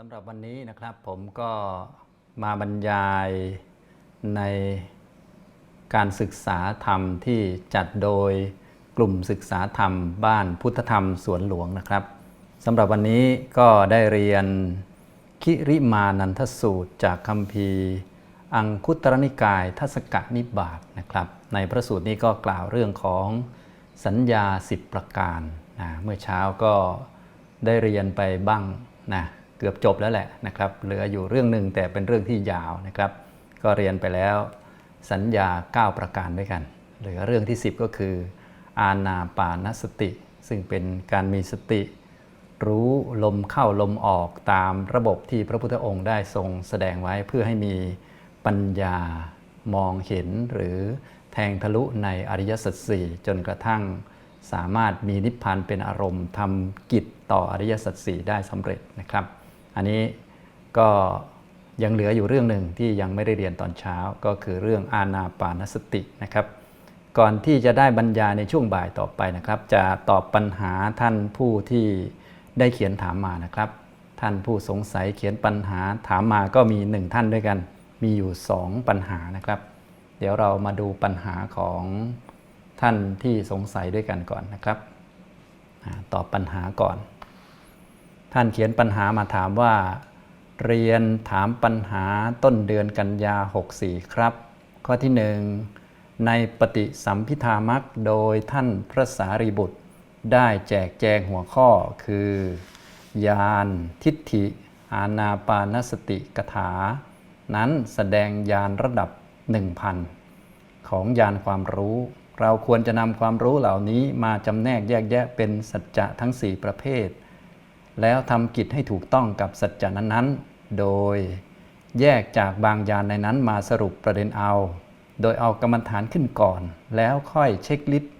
สำหรับวันนี้นะครับผมก็มาบรรยายในการศึกษาธรรมที่จัดโดยกลุ่มศึกษาธรรมบ้านพุทธธรรมสวนหลวงนะครับสำหรับวันนี้ก็ได้เรียนคิริมานันทสูตรจากคำพีร์อังคุตรนิกายทัศกนิบาตนะครับ ในพระสูตรนี้ก็กล่าวเรื่องของสัญญา 10 ประการนะเมื่อเช้าก็ได้เรียนไปบ้างนะ กือบจบแล้วแหละนะครับเหลืออยู่เรื่องหนึ่งแต่เป็นเรื่องที่ยาวนะครับ ก็เรียนไปแล้วสัญญา 9 ประการด้วยกันเหลือเรื่องที่ 10 ก็คือ อาณาปานสติ ซึ่งเป็นการมีสติ รู้ลมเข้าลมออกตามระบบที่พระพุทธองค์ได้ทรงแสดงไว้เพื่อให้มีปัญญามองเห็นหรือแทงทะลุในอริยสัจสี่จนกระทั่งสามารถมีนิพพานเป็นอารมณ์ทำกิจต่ออริยสัจสี่ได้สำเร็จนะครับ อันนี้ก็ยังเหลืออยู่เรื่องหนึ่งที่ยังไม่ได้เรียนตอนเช้าก็คือเรื่องอาณาปานสตินะครับ ก่อนที่จะได้บรรยายในช่วงบ่ายต่อไปนะครับ จะตอบปัญหาท่านผู้ที่ได้เขียนถามมานะครับ ท่านผู้สงสัยเขียนปัญหาถามมาก็มีหนึ่งท่านด้วยกัน มีอยู่สองปัญหานะครับ เดี๋ยวเรามาดูปัญหาของท่านที่สงสัยด้วยกันก่อนนะครับตอบปัญหาก่อน ท่านเขียนปัญหามาถามว่า เรียนถามปัญหาต้นเดือนกันยา 64 ครับ ข้อที่หนึ่งในปฏิสัมพิธามักโดยท่านพระสารีบุตร ได้แจกแจงหัวข้อคือ ยานทิฏฐิ อานาปานสติกถา นั้นแสดงยานระดับ 1,000 ของยานความรู้เราควรจะนำความรู้เหล่านี้มาจำแนกแยกแยะเป็นสัจจะทั้ง 4 ประเภท แล้วทำกิจให้ถูกต้องกับสัจจะนั้นๆ โดยแยกจากบางยานในนั้นมาสรุปประเด็นเอา โดยเอากรรมฐานขึ้นก่อน แล้วค่อยเช็คลิสต์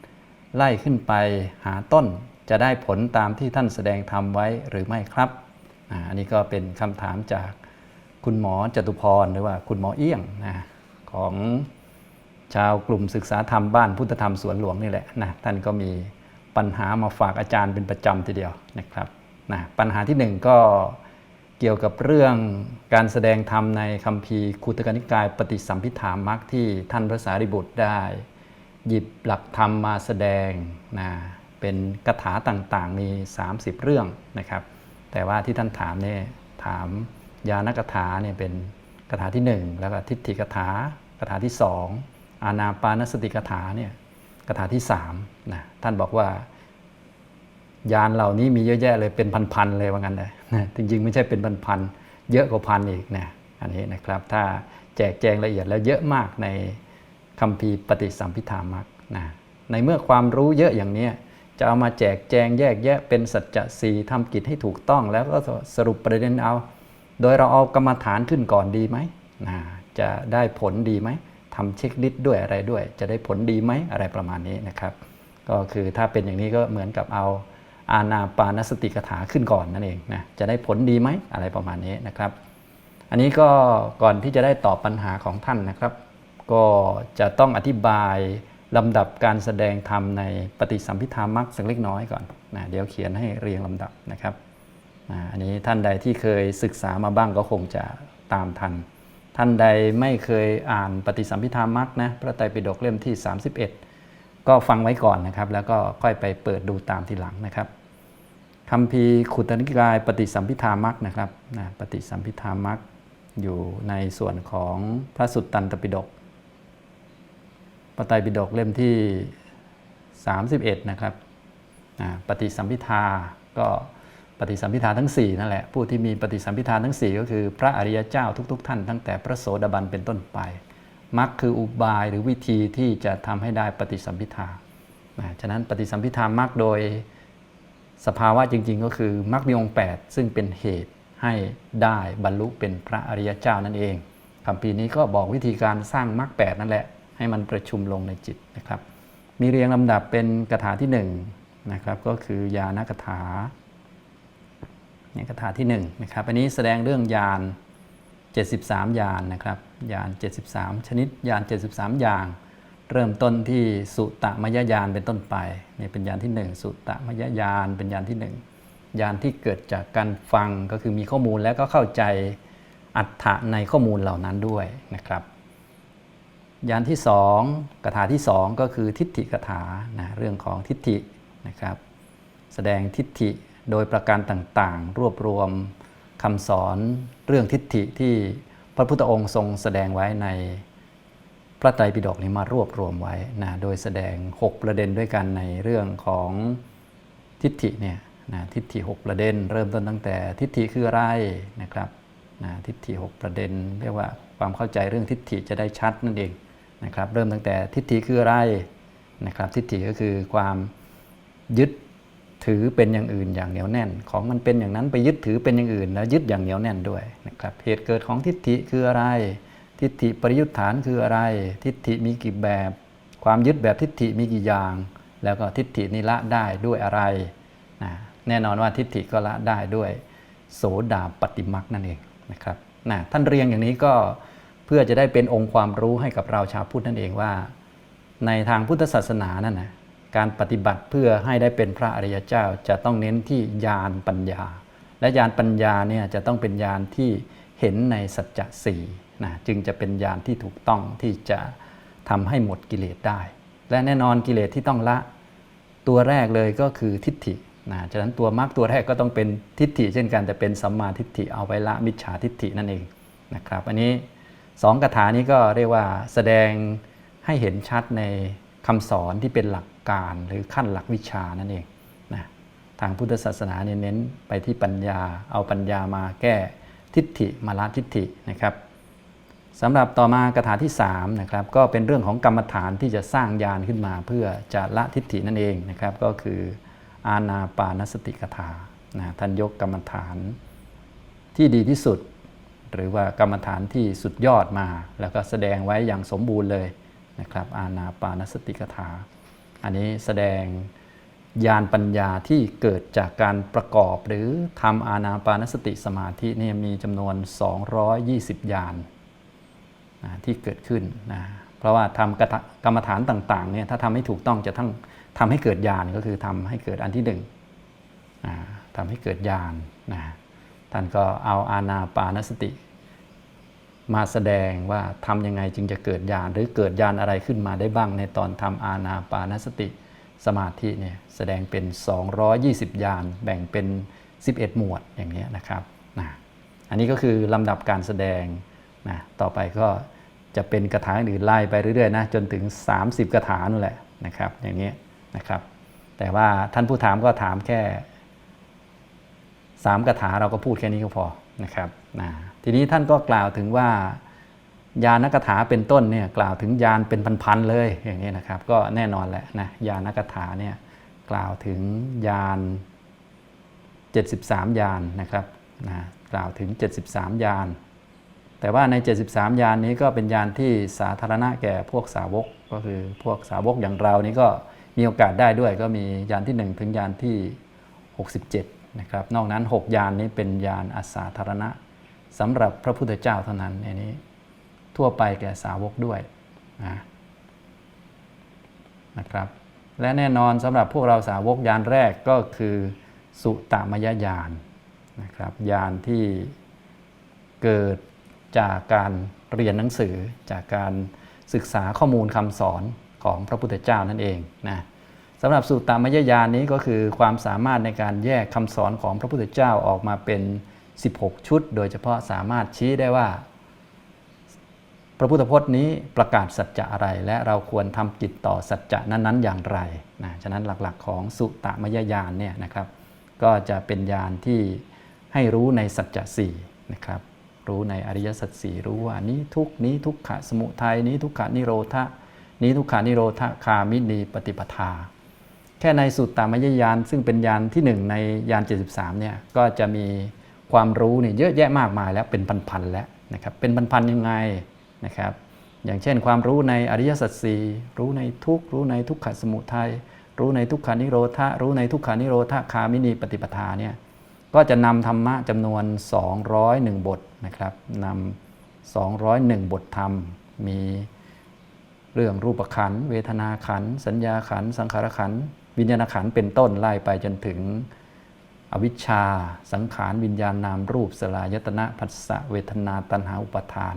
ไล่ขึ้นไปหาต้นจะได้ผลตามที่ท่านแสดงทำไว้หรือไม่ครับอาอันนี้ก็เป็นคำถามจากคุณหมอจตุพรหรือว่าคุณหมอเอี้ยงนะของชาวกลุ่มศึกษาธรรมบ้านพุทธธรรมสวนหลวงนี่แหละนะท่านก็มีปัญหามาฝากอาจารย์เป็นประจำทีเดียวนะครับ นะปัญหาที่หนึ่งก็เกี่ยวกับเรื่องการแสดงธรรมในคัมภีร์คุตกนิกายปฏิสัมพิธามักที่ท่านพระสารีบุตรได้ หยิบหลักธรรมมาแสดงนะเป็นคาถาต่างๆมี 30 เรื่องนะครับ แต่ว่าที่ท่านถามเนี่ยถามยานกถาเนี่ยเป็นคาถาที่ 1 แล้วก็ทิฏฐิกถาคาถาที่ 2 อานาปานสติกถาเนี่ยคาถาที่3นะท่านบอกว่า ยานเหล่านี้มีเยอะแยะเลยเป็นพันๆเลยว่างั้นเลยนะจริงๆไม่ใช่เป็นพันๆเยอะกว่าพันอีกนะอันนี้นะครับ ถ้าแจกแจงละเอียดแล้วเยอะมากในคัมภีร์ปฏิสัมพิธามักนะในเมื่อความรู้เยอะอย่างนี้จะเอามาแจกแจงแยกแยะเป็นสัจจะสีทำกิจให้ถูกต้องแล้วก็สรุปประเด็นเอา โดยเราเอากรรมฐานขึ้นก่อนดีไหมนะจะได้ผลดีไหมทำเช็คลิสต์ด้วยอะไรด้วย จะได้ผลดีไหมอะไรประมาณนี้นะครับ ก็คือถ้าเป็นอย่างนี้ก็เหมือนกับเอา อาณาปานสติกถาขึ้นก่อนนั่นเองนะจะได้ผลดีไหมอะไรประมาณนี้นะครับ อันนี้ก็ก่อนที่จะได้ตอบปัญหาของท่านนะครับ ก็จะต้องอธิบายลำดับการแสดงธรรมในปฏิสัมพิธามักสักเล็กน้อยก่อนนะเดี๋ยวเขียนให้เรียงลำดับนะครับอันนี้ท่านใดที่เคยศึกษามาบ้างก็คงจะตามทัน ท่านใดไม่เคยอ่านปฏิสัมพิธามักนะพระไตรปิฎกเล่มที่ 31 ก็ฟังไว้ก่อนนะครับ แล้วก็ค่อยไปเปิดดูตามทีหลังนะครับคำพีขุตนิกายปฏิสัมพิธามักนะครับนะปฏิสัมพิธามักอยู่ในส่วนของพระสุตตันตปิฎกพระไตรปิฎกเล่มที่ 31 นะครับอ่าปฏิสัมพิทาก็ปฏิสัมพิทาทั้ง 4 นั่นแหละ ผู้ที่มีปฏิสัมพิทาทั้ง 4 ก็คือพระอริยเจ้าทุก ๆ ท่าน ตั้งแต่พระโสดาบันเป็นต้นไป มักคืออุบายหรือวิธีที่จะทำให้ได้ปฏิสัมพิทานะฉะนั้นปฏิสัมพิทามักโดยสภาวะจริง ๆ ก็คือมักมีองค์8ซึ่งเป็นเหตุให้ได้บรรลุเป็นพระอริยเจ้านั่นเองคำพีร์นี้ก็บอกวิธีการสร้างมรรคแนั่นแหละ ให้มันประชุมลงในจิตนะครับ มีเรียงลำดับเป็นคาถาที่1นงนะครับก็คือยานคาถาเนี่ยคาถาที่1นงนะครับอันนี้แสดงเรื่องยาน 73 ยานนะครับ ยาน 73 ชนิดยาน 73 อย่าง เริ่มต้นที่สุตตมยญาณเป็นต้นไปนี่เป็นยานที่ 1 สุตตมยญาณเป็นยานที่1ญาณที่เกิดจากการฟังก็คือมีข้อมูลแล้วก็เข้าใจอัตถะในข้อมูลเหล่านั้นด้วยนะครับ ยานที่สองคาถาที่สองก็คือทิฏฐิคาถานะเรื่องของทิฏฐินะครับแสดงทิฏฐิโดยประการต่างๆ รวบรวมคำสอนเรื่องทิฏฐิที่ พระพุทธองค์ทรงแสดงไว้ในพระไตรปิฎกนี้มารวบรวมไว้นะโดยแสดง 6 ประเด็นด้วยกันในเรื่องของทิฏฐิเนี่ยนะทิฏฐิ 6 ประเด็น เริ่มต้นตั้งแต่ทิฏฐิคืออะไรนะครับนะทิฏฐิ 6 ประเด็น เรียกว่าความเข้าใจเรื่องทิฏฐิจะได้ชัดนั่นเองนะครับเริ่มตั้งแต่ทิฏฐิคืออะไรนะครับทิฏฐิก็คือความยึด ถือเป็นอย่างอื่นอย่างเหนียวแน่น ของมันเป็นอย่างนั้นไปยึดถือเป็นอย่างอื่น แล้วยึดอย่างเหนียวแน่นด้วยนะครับเหตุเกิดของทิฏฐิคืออะไร ทิฏฐิปริยุทธานคืออะไร ทิฏฐิมีกี่แบบ ความยึดแบบทิฏฐิมีกี่อย่าง แล้วก็ทิฏฐินี้ละได้ด้วยอะไรนะแน่นอนว่าทิฏฐิก็ละได้ด้วย โสดาปฏิมักนั่นเองนะครับนะท่านเรียงอย่างนี้ก็เพื่อจะได้เป็นองค์ความรู้ให้กับเราชาวพุทธนั่นเองว่า ในทางพุทธศาสนานั่นนะ การปฏิบัติเพื่อให้ได้เป็นพระอริยเจ้าจะต้องเน้นที่ญาณปัญญา และญาณปัญญาเนี่ยจะต้องเป็นญาณที่เห็นในสัจจะสี่นะจึงจะเป็นญาณที่ถูกต้องที่จะทำให้หมดกิเลสได้ และแน่นอนกิเลสที่ต้องละตัวแรกเลยก็คือทิฏฐินะฉะนั้นตัวมรรคตัวแรกก็ต้องเป็นทิฏฐิ เช่นกันแต่เป็นสัมมาทิฏฐิเอาไว้ละมิจฉาทิฏฐินั่นเองนะครับ อันนี้สองคาถานี้ก็เรียกว่าแสดงให้เห็นชัดในคำสอนที่เป็นหลัก การหรือขั้นหลักวิชานั่นเองนะทางพุทธศาสนาเน้นไปที่ปัญญา เอาปัญญามาแก้ทิฏฐิมาละทิฏฐินะครับสำหรับต่อมากถาที่3นะครับก็เป็นเรื่องของกรรมฐานที่จะสร้างญาณขึ้นมาเพื่อจะละทิฏฐินั่นเองนะครับก็คืออาณาปานสติกถานะท่านยกกรรมฐานที่ดีที่สุด หรือว่ากรรมฐานที่สุดยอดมา แล้วก็แสดงไว้อย่างสมบูรณ์เลยนะครับอาณาปานสติกถา อันนี้แสดงญาณปัญญาที่เกิดจากการประกอบหรือทำอาณาปานสติสมาธิเนี่ยมีจำนวน 220 ญาณนะที่เกิดขึ้นนะเพราะว่าทำกรรมฐานต่างๆเนี่ยถ้าทำให้ถูกต้องจะทั้งทำให้เกิดญาณก็คือทำให้เกิดอันที่หนึ่งนะทำให้เกิดญาณนะท่านก็เอาอาณาปานสติ มาแสดงว่าทำยังไงจึงจะเกิดญาณหรือเกิดญาณอะไรขึ้นมาได้บ้างในตอนทำอาณาปานสติสมาธิเนี่ยแสดงเป็น 220 ญาณแบ่งเป็น 11 หมวดอย่างนี้นะครับนะอันนี้ก็คือลำดับการแสดงนะต่อไปก็จะเป็นกระถาอื่นไล่ไปเรื่อยๆนะจนถึง 30 กระถานั่นแหละนะครับอย่างนี้นะครับ แต่ว่าท่านผู้ถามก็ถามแค่สามคาถาเราก็พูดแค่นี้ก็พอนะครับนะ ทีนี้ท่านก็กล่าวถึงว่ายานกถาเป็นต้นเนี่ยกล่าวถึงยานเป็นพันๆเลยอย่างนี้นะครับ ก็แน่นอนแหละนะยานกถาเนี่ยกล่าวถึงยาน 73 ยานนะครับนะกล่าวถึง 73 ยาน แต่ว่าใน 73 ยานนี้ก็เป็นยานที่สาธารณะแก่พวกสาวกก็คือพวกสาวกอย่างเรานี้ก็มีโอกาสได้ด้วยก็มียานที่ 1 ถึงยานที่ 67นะครับนอกนั้น 6 ยานนี้เป็นยานอาสาธารณะ สำหรับพระพุทธเจ้าเท่านั้นในนี้ ทั่วไปแก่สาวกด้วยนะนะครับ และแน่นอนสำหรับพวกเราสาวกยานแรกก็คือสุตมยญาณนะครับยานที่เกิดจากการเรียนหนังสือจากการศึกษาข้อมูลคำสอนของพระพุทธเจ้านั่นเองนะสำหรับสุตตามยญาณนี้ก็คือความสามารถในการแยกคำสอนของพระพุทธเจ้าออกมาเป็น 16 ชุด โดยเฉพาะสามารถชี้ได้ว่า พระพุทธพจน์นี้ประกาศสัจจะอะไร และเราควรทำจิตต่อสัจจะนั้น ๆ อย่างไรนะฉะนั้นหลักๆ ของสุตตมยญาณเนี่ยนะครับ ก็จะเป็นญาณที่ให้รู้ในสัจจะสี่นะครับรู้ในอริยสัจสี่รู้ว่านี้ทุกนี้ทุกขะสมุทัยนี้ทุกขานิโรธะนี้ทุกขานิโรธคามินีปฏิปทา แค่ในสุตตามยญาณซึ่งเป็นญาณที่หนึ่งในญาณ73เนี่ยก็จะมี ความรู้เนี่ยเยอะแยะมากมายแล้วเป็นพันๆแล้วนะครับเป็นพันๆยังไงนะครับ อย่างเช่น ความรู้ในอริยสัจสี่รู้ในทุกรู้ในทุกขสมุทัยรู้ในทุกขานิโรธะรู้ในทุกขานิโรธาคามินีปฏิปทาเนี่ยก็จะนำธรรมะจำนวน 201 บทนะครับนำ201 บทธรรม มีเรื่องรูปขัน เวทนาขัน สัญญาขัน สังขารขัน วิญญาณขันเป็นต้นไล่ไปจนถึง อวิชชา สังขารวิญญาณนามรูปสลายตนะผัสสะเวทนาตัณหาอุปทาน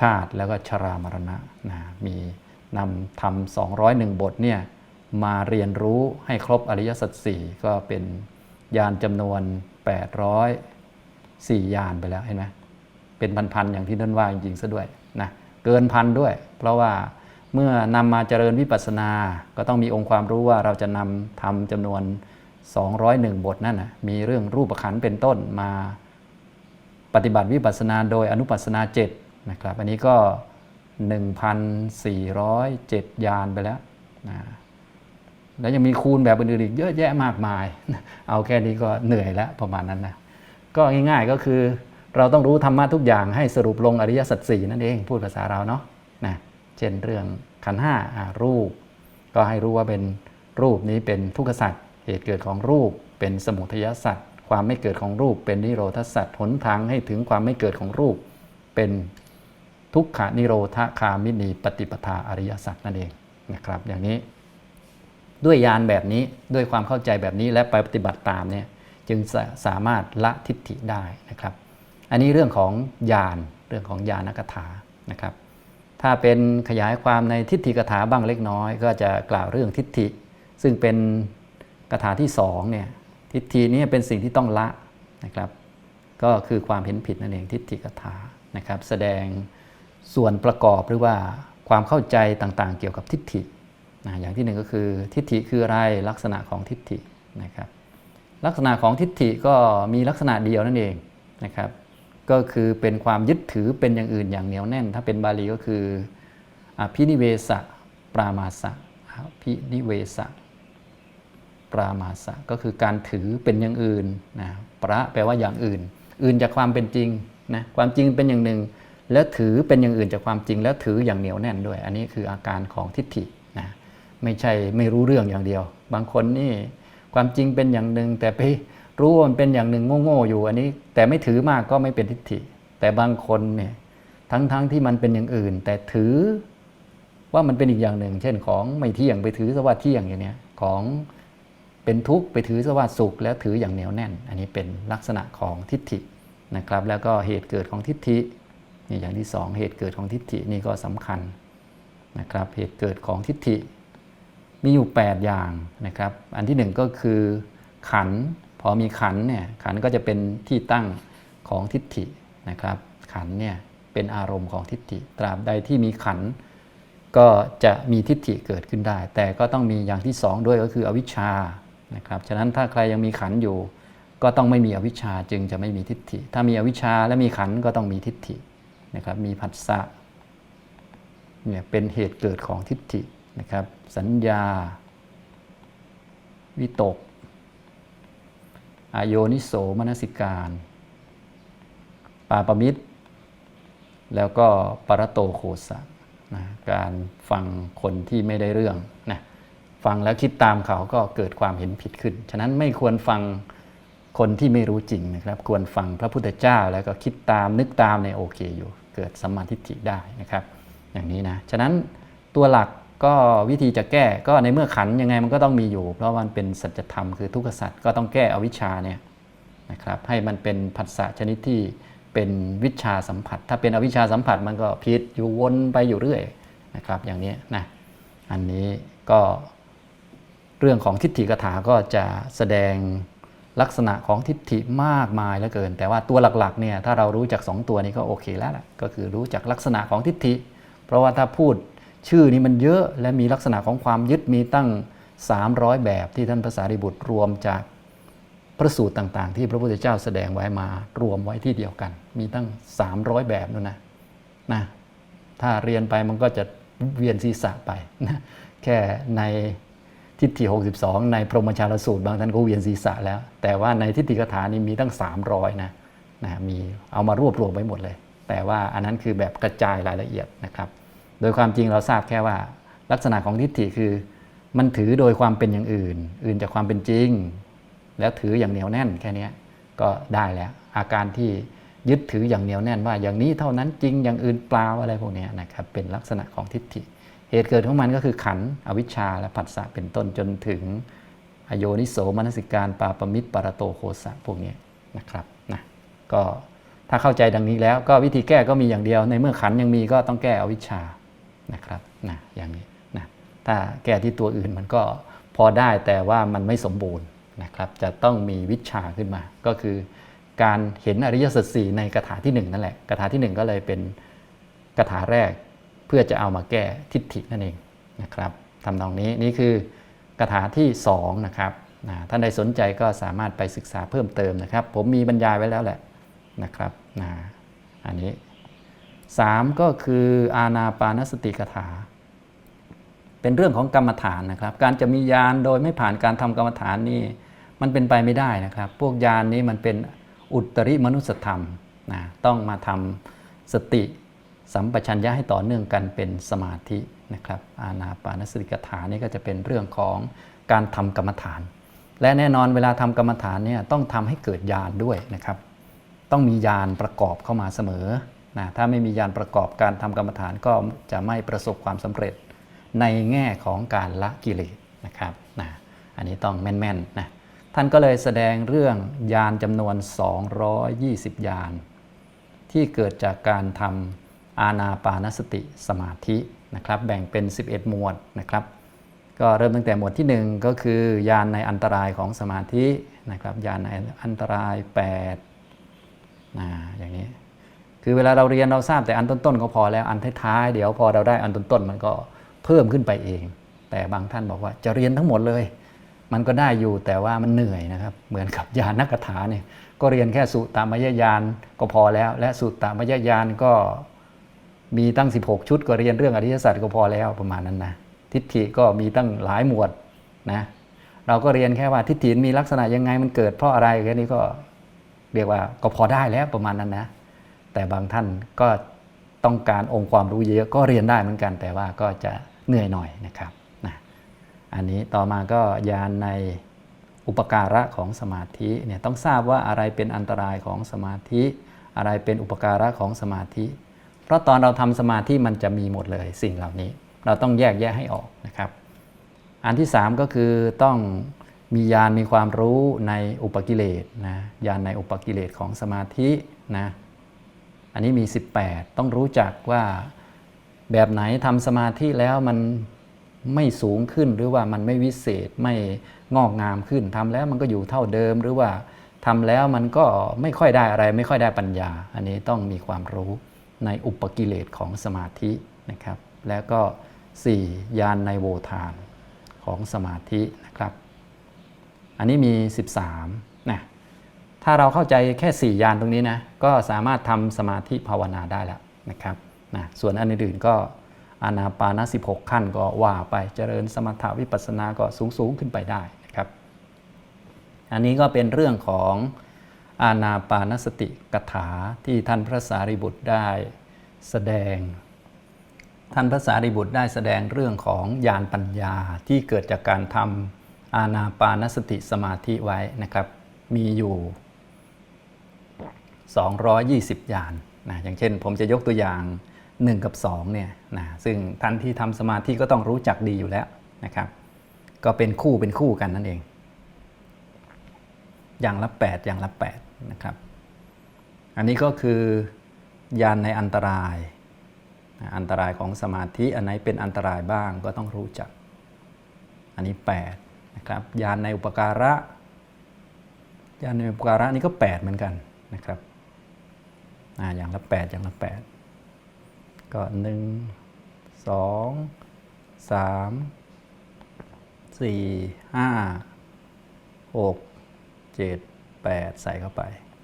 ชาติแล้วก็ชรามรณะนะมีนำทำ201บทเนี่ยมาเรียนรู้ให้ครบอริยสัจสี่ก็เป็นยานจำนวน 804 ยานไปแล้วเห็นไหมเป็นพันๆอย่างที่ท่านว่าจริงๆซะด้วยนะเกินพันด้วย เพราะว่าเมื่อนำมาเจริญวิปัสสนา ก็ต้องมีองค์ความรู้ว่าเราจะนำทำจำนวน 201 บทนั่นนะมีเรื่องรูปขันเป็นต้นมาปฏิบัติวิปัสนาโดยอนุปัสนา7นะครับอันนี้ก็ 1,407 ยานไปแล้วนะแล้วยังมีคูณแบบอื่นๆอีกเยอะแยะมากมาย เอาแค่นี้ก็เหนื่อยแล้วประมาณนั้นนะก็ง่ายๆก็คือเราต้องรู้ธรรมะทุกอย่างให้สรุปลงอริยสัจสี่นั่นเองพูดภาษาเราเนาะนะเช่นเรื่องขันห้ารูป ก็ให้รู้ว่าเป็นรูปนี้เป็นทุกขสัจ เหตุเกิดของรูปเป็นสมุทัยสัจความไม่เกิดของรูปเป็นนิโรธสัจหนทางให้ถึงความไม่เกิดของรูป เป็นทุกขานิโรธคามินีปฏิปทาอริยสัจนั่นเองนะครับ อย่างนี้ ด้วยญาณแบบนี้ด้วยความเข้าใจแบบนี้และไปปฏิบัติตามเนี่ยจึงสาสามารถละทิฏฐิได้นะครับ อันนี้เรื่องของญาณเรื่องของญาณกถานะครับ ถ้าเป็นขยายความในทิฏฐิกถาบ้างเล็กน้อย ก็จะกล่าวเรื่องทิฏฐิ ซึ่งเป็น กถาที่สองเนี่ยทิฏฐินี้เป็นสิ่งที่ต้องละนะครับ ก็คือความเห็นผิดนั่นเองทิฏฐิกถานะครับ แสดงส่วนประกอบหรือว่าความเข้าใจต่างๆ เกี่ยวกับทิฏฐินะอย่างที่หนึ่งก็คือทิฏฐิคืออะไรลักษณะของทิฏฐินะครับ ลักษณะของทิฏฐิก็มีลักษณะเดียวนั่นเองนะครับ ก็คือเป็นความยึดถือเป็นอย่างอื่นอย่างเหนียวแน่น ถ้าเป็นบาลีก็คืออภินิเวสะปรามาสะอภินิเวสะ ปรามาสะก็คือการถือเป็นอย่างอื่นนะประแปลว่าอย่างอื่น อื่นจากความเป็นจริงนะความจริงเป็นอย่างหนึ่ง แล้วถือเป็นอย่างอื่นจากความจริง แล้วถืออย่างเหนียวแน่นด้วย อันนี้คืออาการของทิฏฐินะไม่ใช่ไม่รู้เรื่องอย่างเดียว บางคนนี่ความจริงเป็นอย่างหนึ่ง แต่ไปรู้ว่ามันเป็นอย่างหนึ่งโง่ๆอยู่อันนี้ แต่ไม่ถือมากก็ไม่เป็นทิฏฐิ แต่บางคนเนี่ยทั้งๆทที่มันเป็นอย่างอื่น แต่ถือว่ามันเป็นอีกอย่างหนึ่ง เช่นของไม่เที่ยงไปถือสว่าเที่ยงอย่างเนี้ยของ เป็นทุกข์ไปถือสว่าสุข แล้วถืออย่างเหนียวแน่น อันนี้เป็นลักษณะของทิฏฐินะครับ แล้วก็เหตุเกิดของทิฏฐินี่อย่างที่สองเหตุเกิดของทิฏฐินี่ก็สำคัญนะครับ เหตุเกิดของทิฏฐิ มีอยู่ 8 อย่างนะครับ อันที่หนึ่งก็คือขันพอมีขันเนี่ยขันก็จะเป็นที่ตั้งของทิฏฐินะครับ ขันเนี่ยเป็นอารมณ์ของทิฏฐิ ตราบใดที่มีขันก็จะมีทิฏฐิเกิดขึ้นได้ แต่ก็ต้องมีอย่างที่สองด้วยก็คืออวิชชา นะครับ ฉะนั้นถ้าใครยังมีขันอยู่ ก็ต้องไม่มีอวิชชาจึงจะไม่มีทิฏฐิ ถ้ามีอวิชชาและมีขันก็ต้องมีทิฏฐินะครับ มีผัสสะเนี่ยเป็นเหตุเกิดของทิฏฐินะครับ สัญญา วิตก อโยนิโสมนสิการ ปาปมิตร แล้วก็ปรโตโคสะนะการฟังคนที่ไม่ได้เรื่องนะ ฟังแล้วคิดตามเขาก็เกิดความเห็นผิดขึ้น ฉะนั้นไม่ควรฟังคนที่ไม่รู้จริงนะครับ ควรฟังพระพุทธเจ้าแล้วก็คิดตามนึกตามในยโอเคอยู่ เกิดสัมมาทิฏฐิได้นะครับ อย่างนี้นะ ฉะนั้นตัวหลักก็วิธีจะแก้ก็ในเมื่อขันยังไงมันก็ต้องมีอยู่ เพราะมันเป็นสัจธรรมคือทุกขสัจก็ต้องแก้อวิชชาเนี่ยนะครับให้มันเป็นผัสสะชนิดที่เป็นวิชาสัมผัส ถ้าเป็นอวิชชาสัมผัสมันก็ผิดอยู่วนไปอยู่เรื่อยนะครับอย่างนี้นะอันนี้ก็ เรื่องของทิฏฐิกถาก็จะแสดงลักษณะของทิฏฐิมากมายเหลือเกิน แต่ว่าตัวหลักๆเนี่ยถ้าเรารู้จัก 2 ตัวนี้ก็โอเคแล้วล่ะก็คือรู้จักลักษณะของทิฏฐิ เพราะว่าถ้าพูดชื่อนี้มันเยอะและมีลักษณะของความยึดมีตั้ง 300 แบบที่ท่านพระสารีบุตรรวมจากพระสูตรต่างๆ ที่พระพุทธเจ้าแสดงไว้มารวมไว้ที่เดียวกัน มีตั้ง 300 แบบนู่นนะนะถ้าเรียนไปมันก็จะเวียนศีรษะไปนะแค่ใน ทิฏฐิ 62 ในพรหมชาลสูตร บางท่านก็เวียนศีรษะแล้ว แต่ว่าในทิฏฐิกถานี่มีตั้ง 300 นะนะมีเอามารวบรวมไว้หมดเลย แต่ว่าอันนั้นคือแบบกระจายรายละเอียดนะครับ โดยความจริงเราทราบแค่ว่า ลักษณะของทิฏฐิคือ มันถือโดยความเป็นอย่างอื่น อื่นจากความเป็นจริง แล้วถืออย่างเหนียวแน่นแค่นี้ก็ได้แล้ว อาการที่ยึดถืออย่างเหนียวแน่นว่าอย่างนี้เท่านั้นจริงอย่างอื่นเปล่าอะไรพวกนี้นะครับเป็นลักษณะของทิฏฐิ เหตุเกิดของมันก็คือขันอวิชชาและผัสสะเป็นต้นจนถึงอโยนิโสมนสิการปาปมิตรปารโตโคสะพวกนี้นะครับนะก็ถ้าเข้าใจดังนี้แล้วก็วิธีแก้ก็มีอย่างเดียว ในเมื่อขันยังมีก็ต้องแก้อวิชชานะครับนะอย่างนี้นะถ้าแก้ที่ตัวอื่นมันก็พอได้แต่ว่ามันไม่สมบูรณ์นะครับ จะต้องมีวิชาขึ้นมา ก็คือการเห็นอริยสัจสี่ในคาถาที่หนึ่งนั่นแหละคาถาที่หนึ่งก็เลยเป็นคาถาแรก พื่อจะเอามาแก้ทิฏฐินั่นเองนะครับทำนองนี้นี่คือคาถาที่สองนะครับนะท่านใดสนใจก็สามารถไปศึกษาเพิ่มเติมนะครับ ผมมีบรรยายไว้แล้วแหละนะครับนะอันนี้สามก็คืออาณาปานสติคาถา เป็นเรื่องของกรรมฐานนะครับ การจะมียานโดยไม่ผ่านการทำกรรมฐานนี่มันเป็นไปไม่ได้นะครับ พวกยานนี้มันเป็นอุตริมนุสธรรมนะต้องมาทำสติ สัมปชัญญะให้ต่อเนื่องกันเป็นสมาธินะครับอาณาปานสติกถานี่ก็จะเป็นเรื่องของการทำกรรมฐาน และแน่นอนเวลาทำกรรมฐานเนี่ยต้องทำให้เกิดญาณด้วยนะครับ ต้องมีญาณประกอบเข้ามาเสมอนะถ้าไม่มีญาณประกอบการทำกรรมฐานก็จะไม่ประสบความสำเร็จในแง่ของการละกิเลสนะครับนะอันนี้ต้องแม่นๆนะท่านก็เลยแสดงเรื่องยานจำนวน 220 ยาน ที่เกิดจากการทำ อาณาปานสติสมาธินะครับแบ่งเป็น 11 หมวดนะครับก็เริ่มตั้งแต่หมวดที่ 1 ก็คือ ยานในอันตรายของสมาธินะครับยานในอันตราย8นะอย่างนี้ คือเวลาเราเรียนเราทราบแต่อันต้นๆก็พอแล้วอันท้ายๆเดี๋ยวพอเราได้อันต้นๆมันก็เพิ่มขึ้นไปเอง แต่บางท่านบอกว่าจะเรียนทั้งหมดเลย มันก็ได้อยู่แต่ว่ามันเหนื่อยนะครับ เหมือนกับยานนักถาเนี่ยก็เรียนแค่สุตตามยญาณก็พอแล้ว และสุตตามยญาณก็ มีตั้ง 16 ชุดก็เรียนเรื่องอริยสัจก็พอแล้วประมาณนั้นนะทิฏฐิก็มีตั้งหลายหมวดนะเราก็เรียนแค่ว่าทิฏฐิมีลักษณะยังไงมันเกิดเพราะอะไรแค่นี้ก็เรียกว่าก็พอได้แล้วประมาณนั้นนะ แต่บางท่านก็ต้องการองค์ความรู้เยอะก็เรียนได้เหมือนกัน แต่ว่าก็จะเหนื่อยหน่อยนะครับนะอันนี้ต่อมาก็ยานในอุปการะของสมาธิเนี่ยต้องทราบว่าอะไรเป็นอันตรายของสมาธิ อะไรเป็นอุปการะของสมาธิ ราะตอนเราทำสมาธิมันจะมีหมดเลยสิ่งเหล่านี้ เราต้องแยกแยะให้ออกนะครับ อันที่ 3 ก็คือต้องมียานมีความรู้ในอุปกิเลสนะยานในอุปกิเลสของสมาธินะอันนี้มี 18 ต้องรู้จักว่าแบบไหนทำสมาธิแล้วมันไม่สูงขึ้นหรือว่ามันไม่วิเศษไม่งอกงามขึ้นทำแล้วมันก็อยู่เท่าเดิมหรือว่าทำแล้วมันก็ไม่ค่อยได้อะไร ไม่ค่อยได้ปัญญา อันนี้ต้องมีความรู้ ในอุปกิเลสของสมาธินะครับ แล้วก็ 4 ยานในโวทานของสมาธินะครับ อันนี้มี 13นะถ้าเราเข้าใจแค่ 4 ยานตรงนี้นะก็สามารถทำสมาธิภาวนาได้แล้วนะครับนะส่วนอันอื่นๆก็อานาปานา16 ขั้นก็ว่าไปเจริญสมถาวิปัสสนาก็สูงๆขึ้นไปได้นะครับ อันนี้ก็เป็นเรื่องของ อานาปานสติกถาที่ท่านพระสารีบุตรได้แสดง ท่านพระสารีบุตรได้แสดงเรื่องของญาณปัญญาที่เกิดจากการทำอานาปานสติสมาธิไว้นะครับ มีอยู่ 220ยานนะอย่างเช่น ผมจะยกตัวอย่าง 1 กับ 2 เนี่ยนะซึ่งท่านที่ทำสมาธิก็ต้องรู้จักดีอยู่แล้วนะครับ ก็เป็นคู่เป็นคู่กันนั่นเอง อย่างละ 8 อย่างละ 8 นะครับ อันนี้ก็คือยานในอันตราย อันตรายของสมาธิอันไหนเป็นอันตรายบ้างก็ต้องรู้จัก อันนี้8นะครับยานในอุปการะยานในอุปการะนี่ก็ 8 เหมือนกันนะครับอ่าอย่างละ 8 อย่างละ 8 ก็ 1 2 3 4 5 6 7 8 ใส่เข้าไป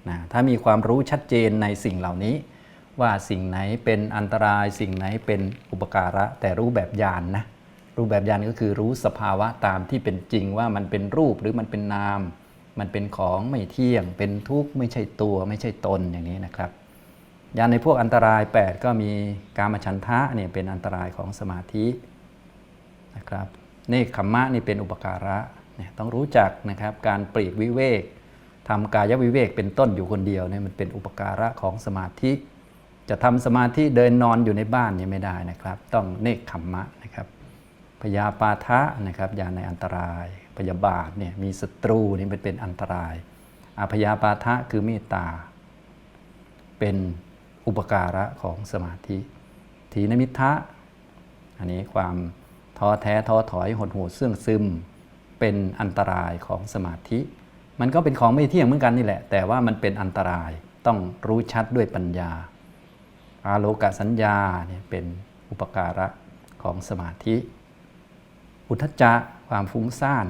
นะถ้ามีความรู้ชัดเจนในสิ่งเหล่านี้ ว่าสิ่งไหนเป็นอันตราย สิ่งไหนเป็นอุปการะ แต่รู้แบบญานนะรู้แบบญาณก็คือรู้สภาวะตามที่เป็นจริงว่ามันเป็นรูปหรือมันเป็นนาม มันเป็นของไม่เที่ยง เป็นทุกข์ไม่ใช่ตัวไม่ใช่ตนอย่างนี้นะครับยานในพวกอันตราย 8 ก็มีกามฉันทะเนี่ยเป็นอันตรายของสมาธินะครับเนคขมมะนี่เป็นอุปการะเนี่ยต้องรู้จักนะครับการปลีกวิเวก ทำกายวิเวกเป็นต้นอยู่คนเดียวเนี่ยมันเป็นอุปการะของสมาธิ จะทำสมาธิเดินนอนอยู่ในบ้านนี่ไม่ได้นะครับ ต้องเนคขมมะนะครับพยาปาทะนะครับยาในอันตรายพยาบาทเนี่ยมีศัตรูนี่เป็นเป็นอันตรายอาพยาปาทะคือเมตตา เป็นอุปการะของสมาธิ ทีนมิทะอันนี้ความท้อแท้ท้อถอยหดหู่เสื่องซึม เป็นอันตรายของสมาธิ มันก็เป็นของไม่เที่ยงเหมือนกันนี่แหละ แต่ว่ามันเป็นอันตรายต้องรู้ชัดด้วยปัญญา อาโลกสัญญาเนี่ยเป็นอุปการะของสมาธิ อุทจจะความฟุ้งซ่าน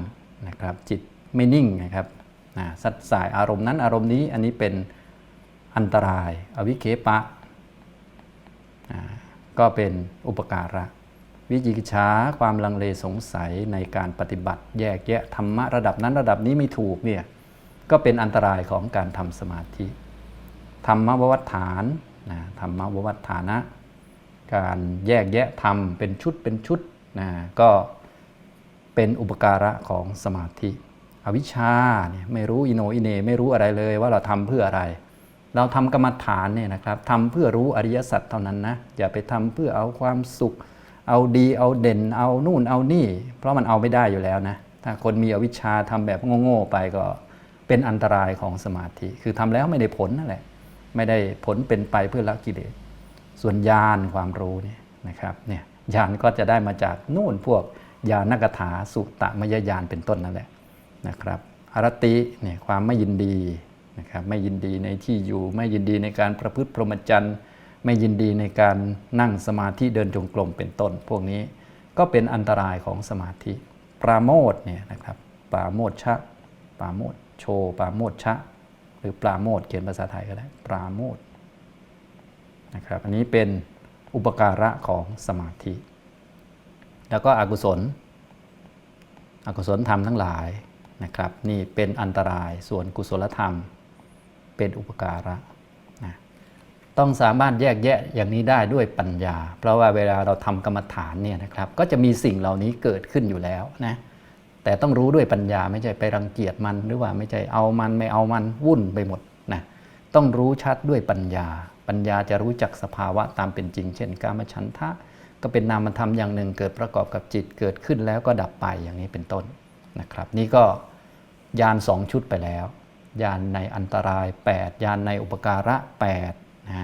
นะครับ จิตไม่นิ่งนะครับนะสัดสายอารมณ์นั้นอารมณ์นี้อันนี้เป็นอันตราย อวิเคปะ ก็เป็นอุปการะ วิจิกิจฉาความลังเลสงสัยในการปฏิบัติ แยกแยะธรรมะระดับนั้นระดับนี้ไม่ถูกเนี่ย ก็เป็นอันตรายของการทำสมาธิ ธรรมววัฏฐานนะธรรมววัฏฐานะ การแยกแยะธรรมเป็นชุดเป็นชุดนะก็เป็นอุปการะของสมาธิ อวิชชาเนี่ยไม่รู้อิโนอิเนไม่รู้อะไรเลยว่าเราทำเพื่ออะไร เราทำกรรมฐานเนี่ยนะครับทำเพื่อรู้อริยสัจเท่านั้นนะอย่าไปทำเพื่อเอาความสุข เอาดีเอาเด่นเอานู่นเอานี่ เพราะมันเอาไม่ได้อยู่แล้วนะถ้าคนมีอวิชชาทำแบบโง่ๆไปก็ เป็นอันตรายของสมาธิ คือทำแล้วไม่ได้ผลนั่นแหละ ไม่ได้ผลเป็นไปเพื่อละกิเลส ส่วนญาณความรู้เนี่ยนะครับเนี่ยญาณก็จะได้มาจากนู่นพวกญาณกถาสุตตมยญาณเป็นต้นนั่นแหละนะครับอรติเนี่ยความไม่ยินดีนะครับไม่ยินดีในที่อยู่ ไม่ยินดีในการประพฤติพรหมจรรย์ ไม่ยินดีในการนั่งสมาธิเดินจงกรมเป็นต้น พวกนี้ก็เป็นอันตรายของสมาธิ ปราโมทเนี่ยนะครับปราโมทชะปราโมท โชปราโมทชะ หรือปราโมทเขียนภาษาไทยก็ได้ ปราโมทนะครับอันนี้เป็นอุปการะของสมาธิ แล้วก็อกุศล อกุศลธรรมทั้งหลายนะครับนี่เป็นอันตรายส่วนกุศลธรรม เป็นอุปการะนะต้องสามารถแยกแยะอย่างนี้ได้ด้วยปัญญา เพราะว่าเวลาเราทำกรรมฐานเนี่ยนะครับก็จะมีสิ่งเหล่านี้เกิดขึ้นอยู่แล้วนะ แต่ต้องรู้ด้วยปัญญาไม่ใช่ไปรังเกียจมันหรือว่าไม่ใช่เอามันไม่เอามันวุ่นไปหมดนะต้องรู้ชัดด้วยปัญญา ปัญญาจะรู้จักสภาวะตามเป็นจริง เช่น กามฉันทะ ก็เป็นนามธรรมอย่างหนึ่งเกิดประกอบกับจิตเกิดขึ้นแล้วก็ดับไปอย่างนี้เป็นต้นนะครับ นี่ก็ยานสองชุดไปแล้วยานในอันตราย 8 ยานในอุปการะ8นะ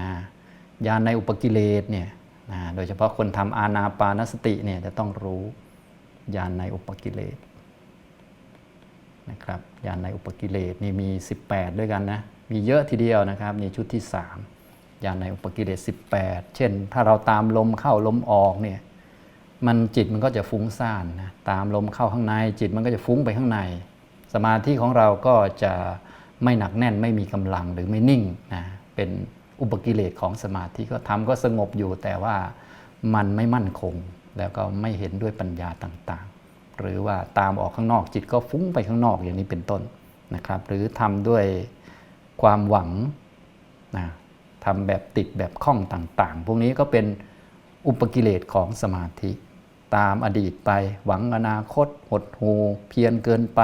ยานในอุปกิเลสเนี่ยนะโดยเฉพาะคนทำอาณาปานสติเนี่ยจะต้องรู้ยานในอุปกิเลส นะครับยานในอุปกิเลสนี่มี 18 ด้วยกันนะมีเยอะทีเดียวนะครับนี่ชุดที่ 3 ยานในอุปกิเลส 18 เช่น ถ้าเราตามลมเข้าลมออกเนี่ยมันจิตมันก็จะฟุ้งซ่านนะตามลมเข้าข้างใน จิตมันก็จะฟุ้งไปข้างใน สมาธิของเราก็จะไม่หนักแน่นไม่มีกำลังหรือไม่นิ่งนะเป็นอุปกิเลสของสมาธิก็ทำก็สงบอยู่แต่ว่ามันไม่มั่นคง แล้วก็ไม่เห็นด้วยปัญญาต่างๆ หรือว่าตามออกข้างนอกจิตก็ฟุ้งไปข้างนอกอย่างนี้เป็นต้นนะครับ หรือทำด้วยความหวังนะทำแบบติดแบบข้องต่างๆ พวกนี้ก็เป็นอุปกิเลสของสมาธิ ตามอดีตไปหวังอนาคต หดหูเพียรเกินไป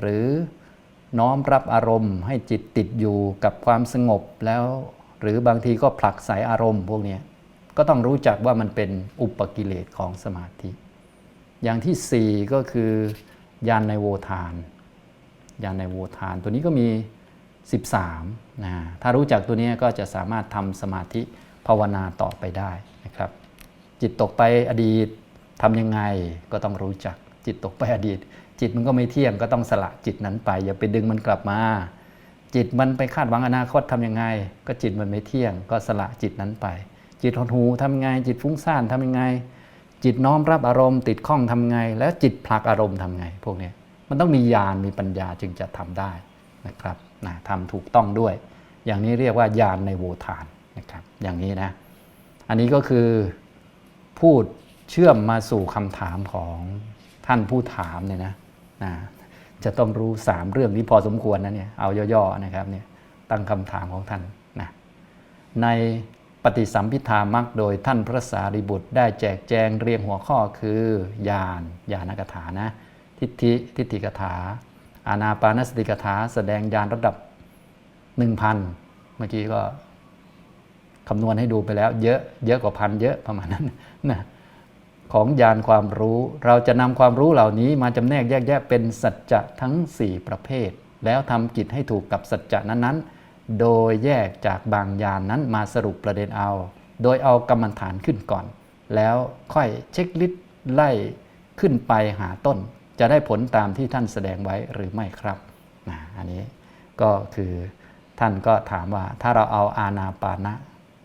หรือน้อมรับอารมณ์ให้จิตติดอยู่กับความสงบแล้ว หรือบางทีก็ผลักไสอารมณ์พวกนี้ก็ต้องรู้จักว่ามันเป็นอุปกิเลสของสมาธิ อย่างที่ 4 ก็คือยานในโวทานยานในโวทาน ตัวนี้ก็มี 13นะถ้ารู้จักตัวนี้ก็จะสามารถทำสมาธิภาวนาต่อไปได้นะครับ จิตตกไปอดีตทำยังไงก็ต้องรู้จักจิตตกไปอดีต จิตมันก็ไม่เที่ยงก็ต้องสละจิตนั้นไป อย่าไปดึงมันกลับมา จิตมันไปคาดหวังอนาคตทำยังไง ก็จิตมันไม่เที่ยง ก็สละจิตนั้นไป จิตหดหูทำยังไง จิตฟุ้งซ่านทำยังไง จิตน้อมรับอารมณ์ติดข้องทำไง แล้วจิตผลักอารมณ์ทำไง พวกนี้มันต้องมีญาณมีปัญญาจึงจะทำได้นะครับนะทำถูกต้องด้วย อย่างนี้เรียกว่าญาณในโวทานนะครับอย่างนี้นะอันนี้ก็คือพูดเชื่อมมาสู่คำถามของท่านผู้ถามเนี่ยนะนะจะต้องรู้สามเรื่องนี้พอสมควรนะเนี่ยเอาย่อๆนะครับเนี่ยตั้งคำถามของท่านนะใน ปฏิสัมพิธามักโดยท่านพระสารีบุตรได้แจกแจงเรียงหัวข้อคือญาณญาณกถานะ ทิฏฐิทิฏฐิกถา อานาปานสติกถา แสดงญาณระดับ 1,000 เมื่อกี้ก็คำนวณให้ดูไปแล้ว เยอะเยอะกว่าพันเยอะประมาณนั้นนะของยานความรู้ เราจะนำความรู้เหล่านี้มาจำแนกแยกแยะเป็นสัจจะทั้ง 4 ประเภท แล้วทำกิจให้ถูกกับสัจจะนั้นๆ โดยแยกจากบางยานนั้นมาสรุปประเด็นเอา โดยเอากรรมฐานขึ้นก่อน แล้วค่อยเช็คลิสต์ไล่ขึ้นไปหาต้น จะได้ผลตามที่ท่านแสดงไว้หรือไม่ครับนะอันนี้ก็คือท่านก็ถามว่าถ้าเราเอาอาณาปานะ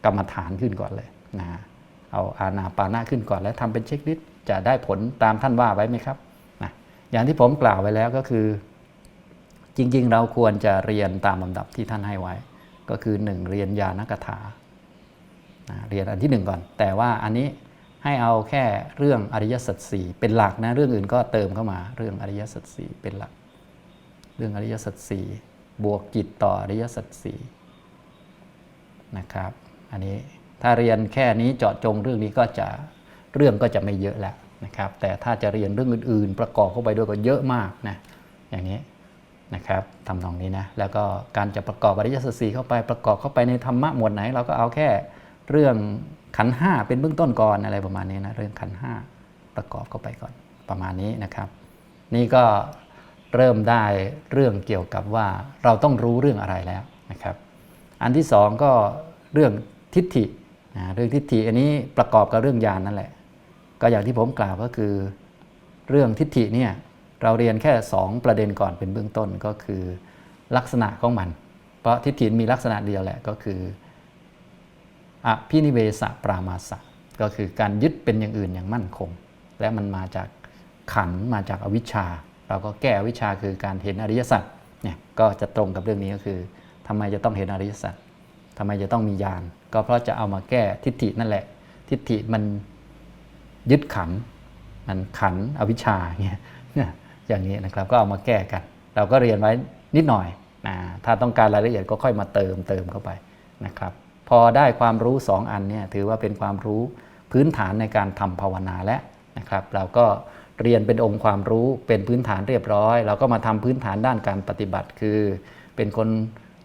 กรรมฐานขึ้นก่อนเลยนะเอาอาณาปานะขึ้นก่อนแล้วทำเป็นเช็คลิสต์จะได้ผลตามท่านว่าไว้ไหมครับนะอย่างที่ผมกล่าวไว้แล้วก็คือ จริง ๆ เราควรจะเรียนตามลำดับที่ท่านให้ไว้ ก็คือ 1 เรียนญาณกถาเรียนอันที่ 1 ก่อน แต่ว่าอันนี้ให้เอาแค่เรื่องอริยสัจสี่เป็นหลักนะเรื่องอื่นก็เติมเข้ามาเรื่องอริยสัจสี่เป็นหลัก เรื่องอริยสัจสี่บวกจิตต่ออริยสัจสี่นะครับ อันนี้ถ้าเรียนแค่นี้เจาะจงเรื่องนี้ก็จะเรื่องก็จะไม่เยอะแล้วนะครับ แต่ถ้าจะเรียนเรื่องอื่น ๆ ประกอบเข้าไปด้วยก็เยอะมากนะอย่างนี้ นะครับทำตรงนี้นะแล้วก็การจะประกอบอริยสัจสีเข้าไปประกอบเข้าไปในธรรมะหมวดไหน เราก็เอาแค่เรื่องขันห้าเป็นเบื้องต้นก่อนอะไรประมาณนี้นะเรื่องขันห้าประกอบเข้าไปก่อนประมาณนี้นะครับ นี่ก็เริ่มได้เรื่องเกี่ยวกับว่าเราต้องรู้เรื่องอะไรแล้วนะครับ อันที่สองก็เรื่องทิฏฐินะเรื่องทิฏฐิอันนี้ประกอบกับเรื่องญาณนนั่นแหละ ก็อย่างที่ผมกล่าวก็คือ เรื่องทิฏฐิเนี่ย เราเรียนแค่ 2 ประเด็นก่อนเป็นเบื้องต้นก็คือ ลักษณะของมัน เพราะทิฏฐิมีลักษณะเดียวแหละก็คืออภินิเวสปรามาสะก็คือการยึดเป็นอย่างอื่นอย่างมั่นคง และมันมาจากขันมาจากอวิชชา เราก็แก้อวิชชาคือการเห็นอริยสัจเนี่ยก็จะตรงกับเรื่องนี้ก็คือทำไมจะต้องเห็นอริยสัจทำไมจะต้องมีญาณก็เพราะจะเอามาแก้ทิฏฐินั่นแหละ ทิฏฐิมันยึดขันมันขันอวิชชาเงี้ย อย่างนี้นะครับก็เอามาแก้กัน เราก็เรียนไว้นิดหน่อยนะถ้าต้องการรายละเอียดก็ค่อยมาเติมเติมเข้าไปนะครับ พอได้ความรู้ 2 อันเนี่ยถือว่าเป็นความรู้พื้นฐานในการทำภาวนาแล้วนะครับ เราก็เรียนเป็นองค์ความรู้เป็นพื้นฐานเรียบร้อย เราก็มาทำพื้นฐานด้านการปฏิบัติ คือ เป็นคน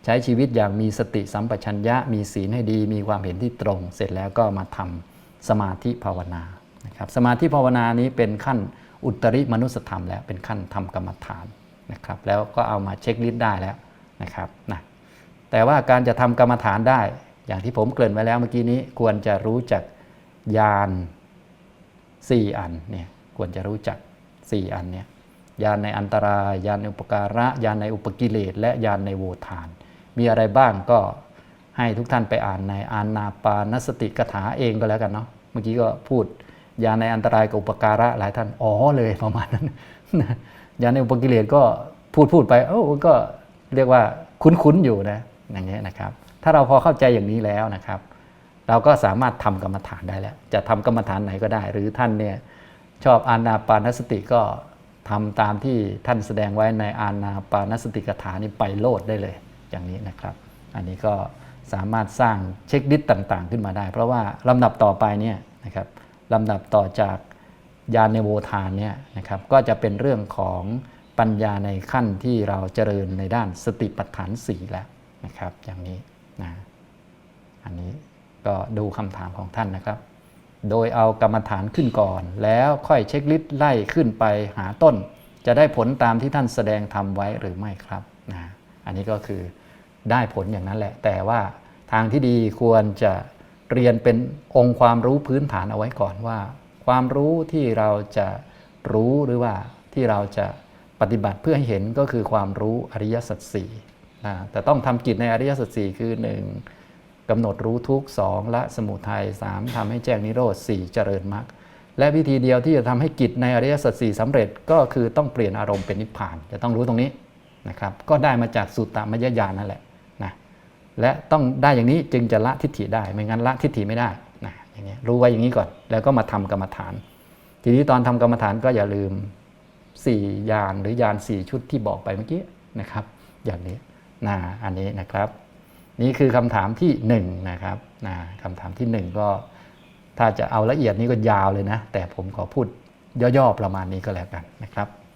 ใช้ชีวิตอย่างมีสติสัมปชัญญะ มีศีลให้ดี มีความเห็นที่ตรง เสร็จแล้วก็มาทำสมาธิภาวนานะครับสมาธิภาวนานี้เป็นขั้น อุตริมนุสธรรมแล้วเป็นขั้นทำกรรมฐานนะครับ แล้วก็เอามาเช็คลิสต์ได้แล้วนะครับนะแต่ว่าการจะทำกรรมฐานได้ อย่างที่ผมเกริ่นไว้แล้วเมื่อกี้นี้ควรจะรู้จักญาณ4อันเนี่ยควรจะรู้จัก 4 อันเนี่ยญาณในอันตรายญาณในอุปการะญาณในอุปกิเลส และญาณในโวทาน มีอะไรบ้างก็ให้ทุกท่านไปอ่านในอานาปานสติกถาเองก็แล้วกันเนาะเมื่อกี้ก็พูด ญาในอันตรายกับอุปการะหลายท่านอ๋อเลยประมาณนั้นญาในอุปกิเลสก็พูดพูดไปเออก็เรียกว่าคุ้นๆอยู่นะอย่างเงี้ยนะครับ ถ้าเราพอเข้าใจอย่างนี้แล้วนะครับ เราก็สามารถทำกรรมฐานได้แล้ว จะทำกรรมฐานไหนก็ได้ หรือท่านเนี่ยชอบอานาปานสติก็ทำตามที่ท่านแสดงไว้ในอานาปานสติกถานี้ไปโลดได้เลยอย่างนี้นะครับ อันนี้ก็สามารถสร้างเช็คลิสต์ต่าง ๆ ขึ้นมาได้ เพราะว่าลำดับต่อไปเนี่ยนะครับ ลำดับต่อจากญาณในโวทานเนี่ยนะครับก็จะเป็นเรื่องของปัญญาในขั้นที่เราเจริญในด้านสติปัฏฐานสี่แล้วนะครับอย่างนี้นะอันนี้ก็ดูคำถามของท่านนะครับ โดยเอากรรมฐานขึ้นก่อน แล้วค่อยเช็คลิสต์ไล่ขึ้นไปหาต้น จะได้ผลตามที่ท่านแสดงทำไว้หรือไม่ครับนะอันนี้ก็คือได้ผลอย่างนั้นแหละ แต่ว่าทางที่ดีควรจะ เรียนเป็นองค์ความรู้พื้นฐานเอาไว้ก่อนว่า ความรู้ที่เราจะรู้หรือว่าที่เราจะปฏิบัติเพื่อให้เห็นก็คือความรู้อริยสัจสี่นะแต่ต้องทำกิจในอริยสัจสี่คือ 1. กำหนดรู้ทุกสองละสมุทัยสามทำให้แจ้งนิโรธสี่เจริญมรรคและวิธีเดียวที่จะทำให้กิจในอริยสัจสี่สำเร็จก็คือต้องเปลี่ยนอารมณ์เป็นนิพพาน จะต้องรู้ตรงนี้นะครับก็ได้มาจากสุตตมยญาณนั่นแหละ และต้องได้อย่างนี้จึงจะละทิฏฐิได้ ไม่งั้นละทิฏฐิไม่ได้นะอย่างนี้รู้ไว้อย่างนี้ก่อน แล้วก็มาทำกรรมฐาน ทีนี้ตอนทำกรรมฐานก็อย่าลืม4ยานหรือยาน4ชุดที่บอกไปเมื่อกี้นะครับ อย่างนี้นะอันนี้นะครับ นี่คือคำถามที่1นะครับนะคำถามที่ 1 ก็ถ้าจะเอาละเอียดนี่ก็ยาวเลยนะ แต่ผมขอพูดย่อๆประมาณนี้ก็แล้วกันนะครับ